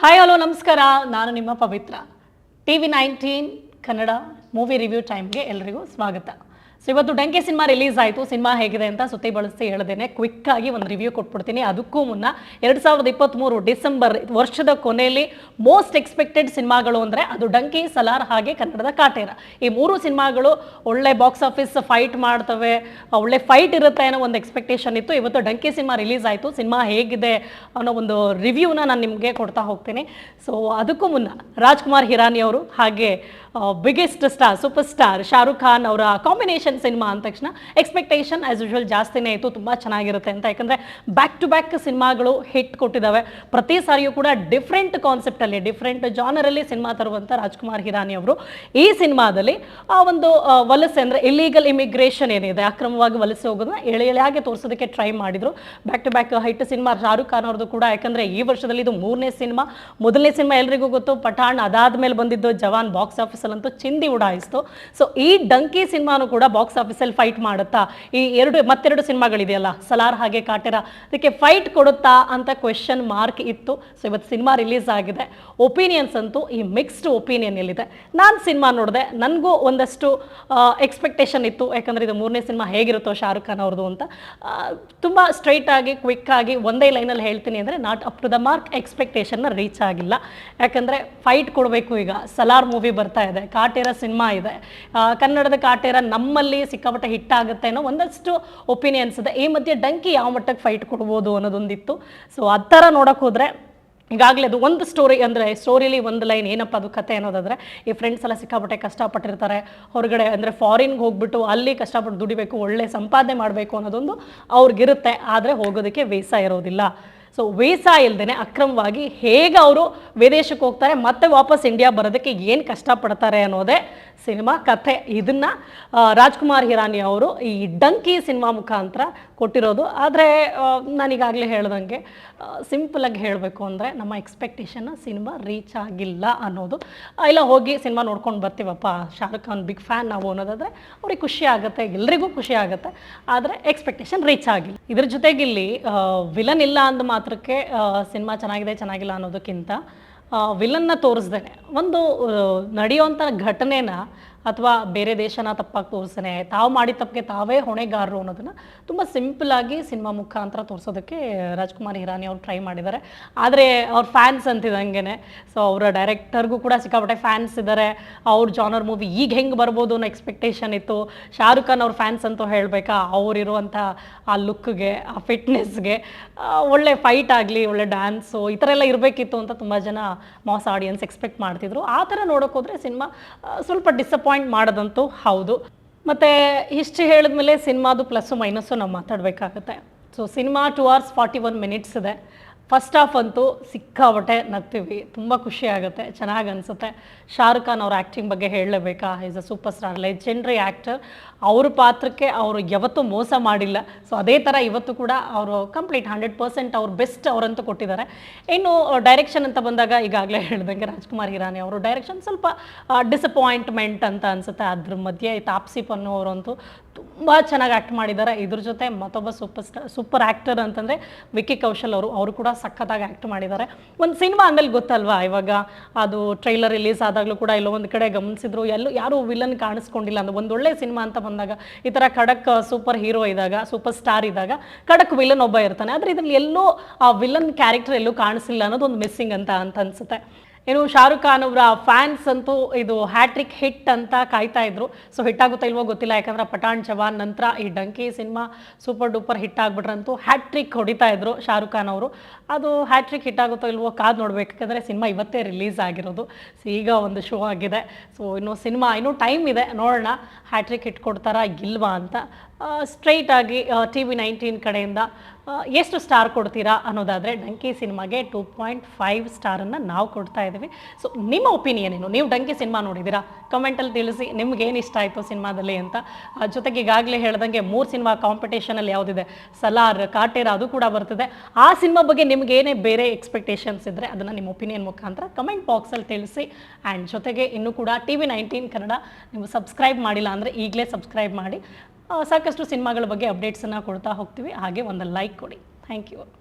Hi hello ನಮಸ್ಕಾರ. ನಾನು ನಿಮ್ಮ Pavitra. T V nineteen Kannada movie review ಟೈಮ್ಗೆ ಎಲ್ರಿಗೂ ಸ್ವಾಗತ. ಸೊ ಇವತ್ತು ಡಂಕೆ ಸಿನಿಮಾ ರಿಲೀಸ್ ಆಯಿತು. ಸಿನಿಮಾ ಹೇಗಿದೆ ಅಂತ ಸುತ್ತಿ ಬಳಸಿ ಹೇಳ್ದೇನೆ. ಕ್ವಿಕ್ ಆಗಿ ಒಂದು ರಿವ್ಯೂ ಕೊಟ್ಬಿಡ್ತೀನಿ. ಅದಕ್ಕೂ ಮುನ್ನ ಎರಡು ಸಾವಿರದ ಇಪ್ಪತ್ತ್ಮೂರು ಡಿಸೆಂಬರ್ ವರ್ಷದ ಕೊನೆಯಲ್ಲಿ ಮೋಸ್ಟ್ ಎಕ್ಸ್ಪೆಕ್ಟೆಡ್ ಸಿನಿಮಾಗಳು ಅಂದರೆ ಅದು ಡಂಕಿ, ಸಲಾರ್ ಹಾಗೆ ಕನ್ನಡದ ಕಾಟೇರ. ಈ ಮೂರು ಸಿನಿಮಾಗಳು ಒಳ್ಳೆ ಬಾಕ್ಸ್ ಆಫೀಸ್ ಫೈಟ್ ಮಾಡ್ತವೆ. ಒಳ್ಳೆ ಫೈಟ್ ಇರುತ್ತೆ ಅನ್ನೋ ಒಂದು ಎಕ್ಸ್ಪೆಕ್ಟೇಷನ್ ಇತ್ತು. ಇವತ್ತು ಡಂಕಿ ಸಿನಿಮಾ ರಿಲೀಸ್ ಆಯಿತು. ಸಿನಿಮಾ ಹೇಗಿದೆ ಅನ್ನೋ ಒಂದು ರಿವ್ಯೂನ ನಾನು ನಿಮಗೆ ಕೊಡ್ತಾ ಹೋಗ್ತೀನಿ. ಸೊ ಅದಕ್ಕೂ ಮುನ್ನ ರಾಜ್ಕುಮಾರ್ ಹಿರಾನಿ ಅವರು ಹಾಗೆ biggest star super star Shahrukh Khan ಅವರ ಕಾಂಬಿನೇಷನ್ ಸಿನಿಮಾ ಅಂದ ತಕ್ಷಣ ಎಕ್ಸ್ಪೆಕ್ಟೇಷನ್ ಆಸ್ ಯೂಶುವಲ್ ಜಾಸ್ತಿನೇ ಇತ್ತು, ತುಂಬ ಚೆನ್ನಾಗಿರುತ್ತೆ ಅಂತ. ಯಾಕಂದರೆ ಬ್ಯಾಕ್ ಟು ಬ್ಯಾಕ್ ಸಿನಿಮಾಗಳು ಹಿಟ್ ಕೊಟ್ಟಿದ್ದಾವೆ. ಪ್ರತಿ ಸಾರಿಯೂ ಕೂಡ ಡಿಫ್ರೆಂಟ್ ಕಾನ್ಸೆಪ್ಟಲ್ಲಿ ಡಿಫ್ರೆಂಟ್ ಜಾನರಲ್ಲಿ ಸಿನಿಮಾ ತರುವಂಥ ರಾಜ್ಕುಮಾರ್ ಹಿರಾನಿ ಅವರು. ಈ ಸಿನಿಮಾದಲ್ಲಿ, ಆ ಒಂದು ವಲಸೆ ಅಂದರೆ ಇಲ್ಲೀಗಲ್ ಇಮಿಗ್ರೇಷನ್ ಏನಿದೆ, ಅಕ್ರಮವಾಗಿ ವಲಸೆ ಹೋಗೋದನ್ನ ಎಳೆ ಎಳೆಯಾಗಿ ತೋರಿಸೋದಕ್ಕೆ ಟ್ರೈ ಮಾಡಿದ್ರು. Back to back hit cinema Shahrukh Khan ಅವ್ರದ್ದು ಕೂಡ. ಯಾಕಂದರೆ ಈ ವರ್ಷದಲ್ಲಿ ಇದು ಮೂರನೇ ಸಿನಿಮಾ. ಮೊದಲನೇ ಸಿನಿಮಾ ಎಲ್ರಿಗೂ ಗೊತ್ತು. ಪಠಾಣ್ ಅದಾದ್ಮೇಲೆ ಬಂದಿದ್ದು ಜವಾನ್ ಬಾಕ್ಸ್ ಆಫೀಸಲ್ಲಂತೂ ಚಿಂದಿ ಉಡಾಯಿಸ್ತು. ಸೊ ಈ ಡಂಕಿ ಸಿನಿಮಾನು ಕೂಡ ಬಾಕ್ಸ್ ಆಫೀಸಲ್ಲಿ ಫೈಟ್ ಮಾಡುತ್ತಾ? ಈ ಎರಡು ಮತ್ತೆರಡು ಸಿನಿಮಾಗಳಿದೆಯಲ್ಲ, ಸಲಾರ್ ಹಾಗೆ ಕಾಟೆರ. ಅದಕ್ಕೆ ಫೈಟ್ ಕೊಡುತ್ತಾ ಅಂತ ಕ್ವೆಶನ್ ಮಾರ್ಕ್ ಇತ್ತು. ಸೊ ಇವತ್ತು ಸಿನಿಮಾ ರಿಲೀಸ್ ಆಗಿದೆ. ಒಪಿನಿಯನ್ಸ್ ಅಂತೂ ಈ ಮಿಕ್ಸ್ಡ್ ಒಪಿನಿಯನ್ ಎಲ್ಲಿದೆ ನಾನು ಸಿನಿಮಾ ನೋಡಿದೆ. ನನಗೂ ಒಂದಷ್ಟು ಎಕ್ಸ್ಪೆಕ್ಟೇಷನ್ ಇತ್ತು. ಯಾಕಂದರೆ ಇದು ಮೂರನೇ ಸಿನಿಮಾ ಹೇಗಿರುತ್ತೋ ಶಾರುಖ್ ಖಾನ್ ಅವ್ರದ್ದು ಅಂತ. ತುಂಬ ಸ್ಟ್ರೈಟ್ ಆಗಿ ಕ್ವಿಕ್ ಆಗಿ ಒಂದೇ ಲೈನಲ್ಲಿ ಹೇಳ್ತೀನಿ ಅಂದರೆ not up to the mark ಎಕ್ಸ್ಪೆಕ್ಟೇಷನ್ನ reach ಆಗಿಲ್ಲ. ಯಾಕಂದರೆ ಫೈಟ್ ಕೊಡಬೇಕು ಈಗ. ಸಲಾರ್ ಮೂವಿ ಬರ್ತಾ ಇದೆ. ಕಾಟೇರ ಸಿನಿಮಾ ಇದೆ. ಕನ್ನಡದ ಕಾಟೇರ ನಮ್ಮಲ್ಲಿ ಸಿಕ್ಕಾಪಟ್ಟೆ ಹಿಟ್ ಆಗುತ್ತೆ ಅನ್ನೋ ಒಂದಷ್ಟು ಒಪಿನಿಯನ್ಸ್ ಇದೆ. ಈ ಮಧ್ಯೆ ಡಂಕಿ ಯಾವ ಮಟ್ಟಕ್ಕೆ ಫೈಟ್ ಕೊಡ್ಬೋದು ಅನ್ನೋದೊಂದಿತ್ತು. ಸೊ ಆ ಥರ ನೋಡೋಕೆ ಹೋದರೆ ಈಗಾಗಲೇ ಅದು ಒಂದು ಸ್ಟೋರಿ ಅಂದರೆ ಸ್ಟೋರಿಲಿ ಒಂದು ಲೈನ್ ಏನಪ್ಪ ಅದು ಕತೆ ಅನ್ನೋದಾದರೆ, ಈ ಫ್ರೆಂಡ್ಸ್ ಎಲ್ಲ ಸಿಕ್ಕಾಪಟ್ಟೆ ಕಷ್ಟಪಟ್ಟಿರ್ತಾರೆ, ಹೊರಗಡೆ ಅಂದರೆ ಫಾರಿನ್ಗೆ ಹೋಗ್ಬಿಟ್ಟು ಅಲ್ಲಿ ಕಷ್ಟಪಟ್ಟು ದುಡಿಬೇಕು, ಒಳ್ಳೆ ಸಂಪಾದನೆ ಮಾಡಬೇಕು ಅನ್ನೋದೊಂದು ಅವ್ರಿಗಿರುತ್ತೆ. ಆದರೆ ಹೋಗೋದಕ್ಕೆ ವೀಸಾ ಇರೋದಿಲ್ಲ. ಸೊ ವೀಸಾ ಇಲ್ದೇ ಅಕ್ರಮವಾಗಿ ಹೇಗೆ ಅವರು ವಿದೇಶಕ್ಕೆ ಹೋಗ್ತಾರೆ, ಮತ್ತೆ ವಾಪಸ್ ಇಂಡಿಯಾ ಬರೋದಕ್ಕೆ ಏನು ಕಷ್ಟಪಡ್ತಾರೆ ಅನ್ನೋದೇ ಸಿನಿಮಾ ಕಥೆ. ಇದನ್ನು ರಾಜ್ಕುಮಾರ್ ಹಿರಾನಿ ಅವರು ಈ ಡಂಕಿ ಸಿನಿಮಾ ಮುಖಾಂತರ ಕೊಟ್ಟಿರೋದು. ಆದರೆ ನಾನೀಗಾಗಲೇ ಹೇಳ್ದಂಗೆ ಸಿಂಪಲಾಗಿ ಹೇಳಬೇಕು ಅಂದರೆ ನಮ್ಮ ಎಕ್ಸ್ಪೆಕ್ಟೇಷನ್ ಸಿನಿಮಾ ರೀಚ್ ಆಗಿಲ್ಲ ಅನ್ನೋದು. ಇಲ್ಲ, ಹೋಗಿ ಸಿನಿಮಾ ನೋಡ್ಕೊಂಡು ಬರ್ತೀವಪ್ಪ, ಶಾರುಖ್ ಖಾನ್ ಬಿಗ್ ಫ್ಯಾನ್ ನಾವು ಅನ್ನೋದಾದರೆ ಅವ್ರಿಗೆ ಖುಷಿ ಆಗುತ್ತೆ, ಎಲ್ರಿಗೂ ಖುಷಿ ಆಗುತ್ತೆ. ಆದರೆ ಎಕ್ಸ್ಪೆಕ್ಟೇಷನ್ ರೀಚ್ ಆಗಿಲ್ಲ. ಇದ್ರ ಜೊತೆಗೆ ಇಲ್ಲಿ ವಿಲನ್ ಇಲ್ಲ ಅಂದ ಮಾತ್ರಕ್ಕೆ ಸಿನಿಮಾ ಚೆನ್ನಾಗಿದೆ ಚೆನ್ನಾಗಿಲ್ಲ ಅನ್ನೋದಕ್ಕಿಂತ ವಿಲನ್ನ ತೋರಿಸ್ದೇನೆ. ಒಂದು ನಡೆಯುವಂಥ ಘಟನೆನ ಅಥವಾ ಬೇರೆ ದೇಶನ ತಪ್ಪಾಗಿ ತೋರಿಸ್ತಾನೆ ತಾವು ಮಾಡಿದ ತಪ್ಪಿಗೆ ತಾವೇ ಹೊಣೆಗಾರರು ಅನ್ನೋದನ್ನ ತುಂಬ ಸಿಂಪಲ್ ಆಗಿ ಸಿನಿಮಾ ಮುಖಾಂತರ ತೋರಿಸೋದಕ್ಕೆ ರಾಜ್ಕುಮಾರ್ ಹಿರಾನಿ ಅವ್ರು ಟ್ರೈ ಮಾಡಿದ್ದಾರೆ. ಆದರೆ ಅವ್ರ ಫ್ಯಾನ್ಸ್ ಅಂತಿದಂಗೆ ಸೊ ಅವರ ಡೈರೆಕ್ಟರ್ಗೂ ಕೂಡ ಸಿಕ್ಕಾಪಟ್ಟೆ ಫ್ಯಾನ್ಸ್ ಇದ್ದಾರೆ ಅವ್ರ ಜಾನರ್ ಮೂವಿ ಈಗ ಹೆಂಗೆ ಬರ್ಬೋದು ಅನ್ನೋ ಎಕ್ಸ್ಪೆಕ್ಟೇಷನ್ ಇತ್ತು. ಶಾರುಖ್ ಖಾನ್ ಅವ್ರ ಫ್ಯಾನ್ಸ್ ಅಂತೂ ಹೇಳಬೇಕಾ? ಅವರಿರುವಂಥ ಆ ಲುಕ್ಗೆ ಆ ಫಿಟ್ನೆಸ್ಗೆ ಒಳ್ಳೆ ಫೈಟ್ ಆಗಲಿ, ಒಳ್ಳೆ ಡ್ಯಾನ್ಸು ಈ ಥರ ಎಲ್ಲ ಇರಬೇಕಿತ್ತು ಅಂತ ತುಂಬ ಜನ ಮಾಸ್ ಆಡಿಯನ್ಸ್ ಎಕ್ಸ್ಪೆಕ್ಟ್ ಮಾಡ್ತಿದ್ರು. ಆ ಥರ ನೋಡೋಕೆ ಹೋದರೆ ಸಿನಿಮಾ ಸ್ವಲ್ಪ ಡಿಸಪಾಯಿಂಟ್ ಮಾಡೋದಂತೂ ಹೌದು. ಮತ್ತು ಹಿಸ್ಟ್ರಿ ಹೇಳಿದ್ಮೇಲೆ ಸಿನಿಮಾದು ಪ್ಲಸ್ಸು ಮೈನಸ್ಸು ನಾವು ಮಾತಾಡಬೇಕಾಗತ್ತೆ. So cinema two hours forty one minutes ಇದೆ. ಫಸ್ಟ್ ಹಾಫ್ ಅಂತೂ ಸಿಕ್ಕಾಬಟ್ಟೆ ನಗ್ತೀವಿ. ತುಂಬ ಖುಷಿ ಆಗುತ್ತೆ. ಚೆನ್ನಾಗಿ ಅನಿಸುತ್ತೆ. ಶಾರುಖ್ ಖಾನ್ ಅವ್ರ ಆ್ಯಕ್ಟಿಂಗ್ ಬಗ್ಗೆ ಹೇಳಲೇಬೇಕಾ? Is a super star legendary actor ಅವ್ರ ಪಾತ್ರಕ್ಕೆ ಅವರು ಯಾವತ್ತೂ ಮೋಸ ಮಾಡಿಲ್ಲ. ಸೊ ಅದೇ ಥರ ಇವತ್ತು ಕೂಡ ಅವರು ಕಂಪ್ಲೀಟ್ ಹಂಡ್ರೆಡ್ ಪರ್ಸೆಂಟ್ ಅವ್ರು ಬೆಸ್ಟ್ ಅವರಂತೂ ಕೊಟ್ಟಿದ್ದಾರೆ. ಇನ್ನು ಡೈರೆಕ್ಷನ್ ಅಂತ ಬಂದಾಗ ಈಗಾಗಲೇ ಹೇಳ್ದಂಗೆ ರಾಜ್ಕುಮಾರ್ ಹಿರಾನಿ ಅವರು ಡೈರೆಕ್ಷನ್ ಸ್ವಲ್ಪ ಡಿಸಪಾಯಿಂಟ್ಮೆಂಟ್ ಅಂತ ಅನಿಸುತ್ತೆ. ಅದ್ರ ಮಧ್ಯೆ ತಾಪ್ಸಿಪ್ ತಾಪ್ಸಿ ಪನ್ನು ತುಂಬ ಚೆನ್ನಾಗಿ ಆ್ಯಕ್ಟ್ ಮಾಡಿದ್ದಾರೆ ಇದ್ರ ಜೊತೆ ಮತ್ತೊಬ್ಬ ಸೂಪರ್ ಸ್ಟಾರ್ ಸೂಪರ್ ಆ್ಯಕ್ಟರ್ ಅಂತಂದರೆ ವಿಕ್ಕಿ ಕೌಶಲ್ ಅವರು ಅವರು ಕೂಡ ಸಖತ್ತಾಗಿ ಆ್ಯಕ್ಟ್ ಮಾಡಿದ್ದಾರೆ ಒಂದು ಸಿನಿಮಾ ಅಂದಮೇಲೆ ಗೊತ್ತಲ್ವಾ, ಇವಾಗ ಅದು ಟ್ರೈಲರ್ ರಿಲೀಸ್ ಆದಾಗಲೂ ಕೂಡ ಇಲ್ಲೋ ಒಂದು ಕಡೆ ಗಮನಿಸಿದ್ರು, ಎಲ್ಲೂ ಯಾರೂ ವಿಲನ್ ಕಾಣಿಸ್ಕೊಂಡಿಲ್ಲ ಅಂದ್ರೆ ಒಂದು ಒಳ್ಳೆ ಸಿನಿಮಾ ಅಂತ ಬಂದಾಗ, ಈ ಥರ ಖಡಕ್ ಸೂಪರ್ ಹೀರೋ ಇದ್ದಾಗ ಸೂಪರ್ ಸ್ಟಾರ್ ಇದ್ದಾಗ ಖಡಕ್ ವಿಲನ್ ಒಬ್ಬ ಇರ್ತಾನೆ. ಆದರೆ ಇದರಲ್ಲಿ ಎಲ್ಲೂ ಆ ವಿಲನ್ ಕ್ಯಾರೆಕ್ಟರ್ ಎಲ್ಲೂ ಕಾಣಿಸಿಲ್ಲ ಅನ್ನೋದು ಒಂದು ಮಿಸ್ಸಿಂಗ್ ಅಂತ ಅಂತ ಅನ್ಸುತ್ತೆ. ಏನು ಶಾರುಖ್ ಖಾನ್ ಅವರ ಫ್ಯಾನ್ಸ್ ಅಂತೂ ಇದು ಹ್ಯಾಟ್ರಿಕ್ ಹಿಟ್ ಅಂತ ಕಾಯ್ತಾ ಇದ್ರು. ಸೊ ಹಿಟ್ ಆಗುತ್ತಾ ಇಲ್ವೋ ಗೊತ್ತಿಲ್ಲ. ಯಾಕಂದ್ರೆ ಪಠಾಣ್ ಜವಾನ್ ನಂತರ ಈ Dunki cinema super duper hit ಆಗ್ಬಿಟ್ರಂತೂ hat trick ಹೊಡಿತಾ ಇದ್ರು ಶಾರುಖ್ ಖಾನ್ ಅವರು. ಅದು ಹ್ಯಾಟ್ರಿಕ್ ಹಿಟ್ ಆಗುತ್ತೋ ಇಲ್ವೋ ಕಾದ್ ನೋಡ್ಬೇಕು. ಯಾಕಂದ್ರೆ ಸಿನಿಮಾ ಇವತ್ತೇ ರಿಲೀಸ್ ಆಗಿರೋದು. ಸೊ ಈಗ ಒಂದು ಶೋ ಆಗಿದೆ. ಸೊ ಇನ್ನು ಸಿನಿಮಾ, ಇನ್ನೂ ಟೈಮ್ ಇದೆ. ನೋಡೋಣ. ಹ್ಯಾಟ್ರಿಕ್ ಹಿಟ್ ಕೊಡ್ತಾರಾ, ಇಲ್ವಾ ಅಂತ ಸ್ಟ್ರೈಟ್ ಆಗಿ ಟಿ ವಿ ನೈನ್ಟೀನ್ ಕಡೆಯಿಂದ ಎಷ್ಟು ಸ್ಟಾರ್ ಕೊಡ್ತೀರಾ ಅನ್ನೋದಾದರೆ ಡಂಕಿ ಸಿನಿಮಾಗೆ ಟೂ ಪಾಯಿಂಟ್ ಫೈವ್ ಸ್ಟಾರನ್ನು ನಾವು ಕೊಡ್ತಾ ಇದ್ದೀವಿ. ಸೊ ನಿಮ್ಮ ಒಪಿನಿಯನ್ ಏನು? ನೀವು ಡಂಕಿ ಸಿನಿಮಾ ನೋಡಿದ್ದೀರಾ? ಕಮೆಂಟಲ್ಲಿ ತಿಳಿಸಿ, ನಿಮ್ಗೆ ಏನು ಇಷ್ಟ ಆಯಿತು ಸಿನಿಮಾದಲ್ಲಿ ಅಂತ. ಜೊತೆಗೆ ಈಗಾಗಲೇ ಹೇಳ್ದಂಗೆ ಮೂರು ಸಿನಿಮಾ ಕಾಂಪಿಟೇಷನಲ್ಲಿ ಯಾವುದಿದೆ? ಸಲಾರ್ ಕಾಟೇರ ಅದು ಕೂಡ ಬರ್ತದೆ. ಆ ಸಿನಿಮಾ ಬಗ್ಗೆ ನಿಮ್ಗೆ ಏನೇ ಬೇರೆ ಎಕ್ಸ್ಪೆಕ್ಟೇಷನ್ಸ್ ಇದ್ದರೆ ಅದನ್ನು ನಿಮ್ಮ ಒಪಿನಿಯನ್ ಮುಖಾಂತರ ಕಮೆಂಟ್ ಬಾಕ್ಸಲ್ಲಿ ತಿಳಿಸಿ. ಆ್ಯಂಡ್ ಜೊತೆಗೆ ಇನ್ನೂ ಕೂಡ ಟಿ ವಿ ನೈನ್ಟೀನ್ ಕನ್ನಡ ನೀವು ಸಬ್ಸ್ಕ್ರೈಬ್ ಮಾಡಿಲ್ಲ ಅಂದರೆ ಈಗಲೇ ಸಬ್ಸ್ಕ್ರೈಬ್ ಮಾಡಿ. ಸಾಕಷ್ಟು ಸಿನಿಮಾಗಳ ಬಗ್ಗೆ ಅಪ್ಡೇಟ್ಸನ್ನು ಕೊಡ್ತಾ ಹೋಗ್ತೀವಿ. ಹಾಗೆ ಒಂದು ಲೈಕ್ ಕೊಡಿ. Thank you.